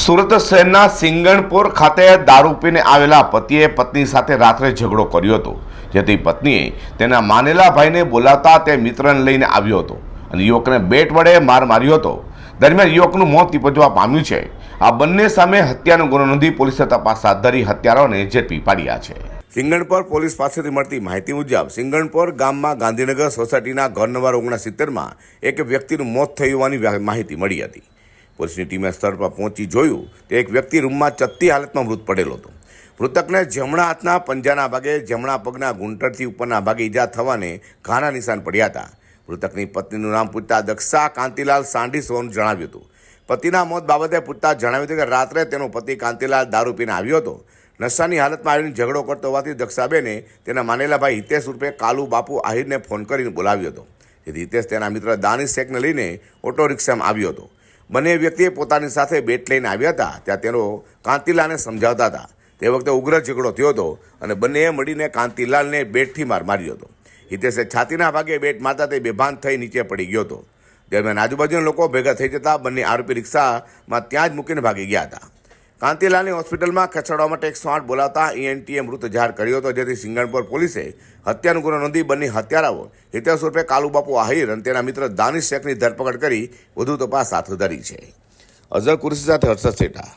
સુરત શહેરના સિંગણપુર ખાતે દારૂ પીને આવેલા પતિએ પત્ની સાથે રાત્રે ઝઘડો કર્યો હતો. જેથી પત્નીએ તેના માનેલા ભાઈને બોલાવતા તે મિત્રને લઈને આવ્યો હતો અને યુવકને બેટ વડે માર માર્યો હતો. દરમિયાન યુવકનું મોત નિપજવા પામ્યું છે. આ બંને સામે હત્યાનો ગુનો નોંધી પોલીસે તપાસ હાથ ધરી હત્યારાઓને ઝડપી પાડ્યા છે. સિંગણપોર પોલીસ પાસેથી મળતી માહિતી મુજબ સિંગણપોર ગામમાં ગાંધીનગર સોસાયટીના ઘર નંબર ઓગણસિત્તેરમાં એક વ્યક્તિનું મોત થયું હોવાની માહિતી મળી હતી. પોલીસની ટીમે સ્થળ પર પહોંચી જોયું તો એક વ્યક્તિ રૂમમાં ચત્તી હાલતમાં મૃત પડેલો હતો. મૃતકને જમણા હાથના પંજાના ભાગે, જમણા પગના ઘૂંટણથી ઉપરના ભાગે ઈજા થવાને ઘાના નિશાન પડ્યા હતા. મૃતકની પત્નીનું નામ પૂછતા દક્ષા કાંતિલાલ સાંઢી સોનું જણાવ્યું હતું. પતિના મોત બાબતે પૂછતા જણાવ્યું હતું કે રાત્રે તેનો પતિ કાંતિલાલ દારૂ પીને આવ્યો હતો. નશાની હાલતમાં આવીને ઝઘડો કરતો હોવાથી દક્ષાબેને તેના માનેલા ભાઈ હિતેશ રૂપે કાલુ બાપુ આહિરને ફોન કરીને બોલાવ્યો હતો. જેથી હિતેશ તેના મિત્ર દાનિશ શેખને લઈને ઓટો રિક્ષામાં આવ્યો હતો. બંને વ્યક્તિએ પોતાની સાથે બેટ લઈને આવ્યા હતા. ત્યાં તેનો કાંતિલાલને સમજાવતા હતા. તે વખતે ઉગ્ર ઝઘડો થયો હતો અને બંનેએ મળીને કાંતિલાલને બેટથી માર માર્યો હતો. હિતેશે છાતીના ભાગે બેટ મારતા તે બેભાન થઈ નીચે પડી ગયો હતો. દરમિયાન આજુબાજુના લોકો ભેગા થઈ જતા બંને આરોપી રિક્ષામાં ત્યાં જ મૂકીને ભાગી ગયા હતા. કાંતિલાલની હોસ્પિટલમાં ખસેડવા માટે એકસો આઠ બોલાવતા ઈએનટીએ મૃત જાહેર કર્યો હતો. જેથી સિંગણપુર પોલીસે હત્યાનો ગુનો નોંધી બંને હત્યારાઓ હિતેશ ઉર્ફે કાલુબાપુ આહિર અને તેના મિત્ર દાનિશ શેખની ધરપકડ કરી વધુ તપાસ હાથ ધરી છે. અઝર કુરશી સાથે હર્ષદ શેઠા.